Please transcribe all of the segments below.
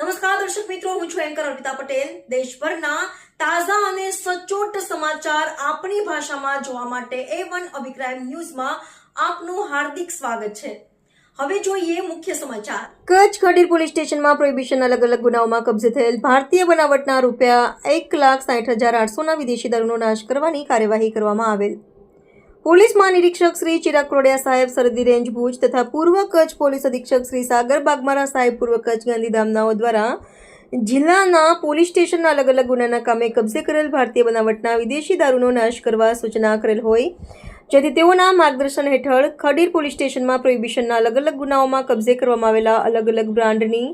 નમસ્કાર, દર્શક મિત્રો, હું છું એન્કર અર્પિતા પટેલ. દેશભરના તાજા અને સચોટ સમાચાર આપણી ભાષામાં જોવા માટે એ વન અભિક્રાઇમ ન્યૂઝમાં આપનું હાર્દિક સ્વાગત છે. હવે જોઈએ મુખ્ય સમાચાર. કચ્છ ખડીર પોલીસ સ્ટેશનમાં પ્રોહિબિશન અલગ અલગ ગુનાઓમાં કબજે થયેલ ભારતીય બનાવટના રૂપિયા એક લાખ સાઠ હજાર આઠસોના વિદેશી દારૂનો નાશ કરવાની કાર્યવાહી કરવામાં આવેલ. પોલીસ મહાનિરીક્ષક શ્રી ચિરાગ રોડિયા સાહેબ સરહદી રેન્જ ભુજ તથા પૂર્વ કચ્છ પોલીસ અધિક્ષક શ્રી સાગર બાગમારા સાહેબ પૂર્વ કચ્છ ગાંધીધામનાઓ દ્વારા જિલ્લાના પોલીસ સ્ટેશનના અલગ અલગ ગુનાના કામે કબજે કરેલ ભારતીય બનાવટના વિદેશી દારૂનો નાશ કરવા સૂચના કરેલ હોય. જેથી તેઓના માર્ગદર્શન હેઠળ ખડીર પોલીસ સ્ટેશનમાં પ્રોહિબિશનના અલગ અલગ ગુનાઓમાં કબજે કરવામાં આવેલા અલગ અલગ બ્રાન્ડની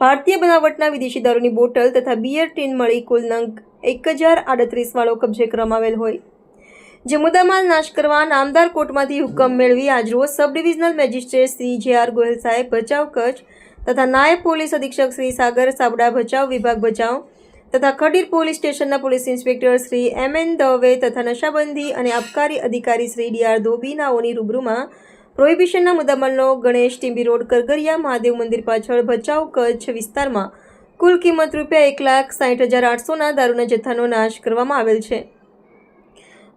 ભારતીય બનાવટના વિદેશી દારૂની બોટલ તથા બિયર ટીન મળી કુલ નંગ એક હજાર આડત્રીસ વાળો કબજે કરવામાં આવેલ હોય. જે મુદ્દામાલ નાશ કરવા નામદાર કોર્ટમાંથી હુકમ મેળવી આજરોજ સબ ડિવિઝનલ મેજિસ્ટ્રેટ શ્રી જે આર ગોયલ સાહેબ ભચાઉ કચ્છ તથા નાયબ પોલીસ અધિક્ષક શ્રી સાગર સાબડા ભચાઉ વિભાગ ભચાઉ તથા ખડીર પોલીસ સ્ટેશનના police inspector Shri M N Dave તથા નશાબંધી અને આબકારી અધિકારી શ્રી ડી આર ધોબીનાઓની રૂબરૂમાં પ્રોહિબિશનના મુદ્દામાલનો ગણેશ ટીંબી રોડ, કરગરિયા મહાદેવ મંદિર પાછળ ભચાઉ કચ્છ વિસ્તારમાં કુલ કિંમત રૂપિયા એક લાખ સાઠ હજાર આઠસોના દારૂના જથ્થાનો નાશ કરવામાં આવેલ છે.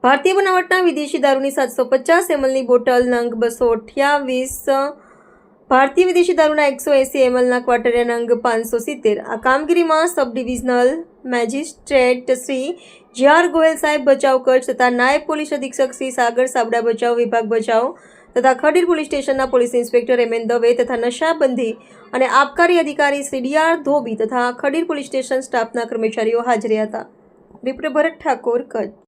ભારતીય બનાવટના વિદેશી દારૂની સાતસો પચાસ એમએલની બોટલ, નંગ બસો અઠ્યાવીસ. ભારતીય વિદેશી દારૂના એકસો એંસી એમએલના ક્વાર્ટરિયા નંગ પાંચસો સિત્તેર. આ કામગીરીમાં સબ ડિવિઝનલ મેજિસ્ટ્રેટ શ્રી જે આર ગોયલ સાહેબ બચાવ કચ્છ તથા નાયબ પોલીસ અધિક્ષક શ્રી સાગર સાબડા બચાવ વિભાગ બચાવ તથા ખડીર પોલીસ સ્ટેશનના police inspector M N Dave તથા નશાબંધી અને આબકારી અધિકારી શ્રી ડી આર ધોબી તથા ખડીર પોલીસ સ્ટેશન સ્ટાફના કર્મચારીઓ હાજર હતા. રિપ્રે ભરત ઠાકોર, કચ્છ.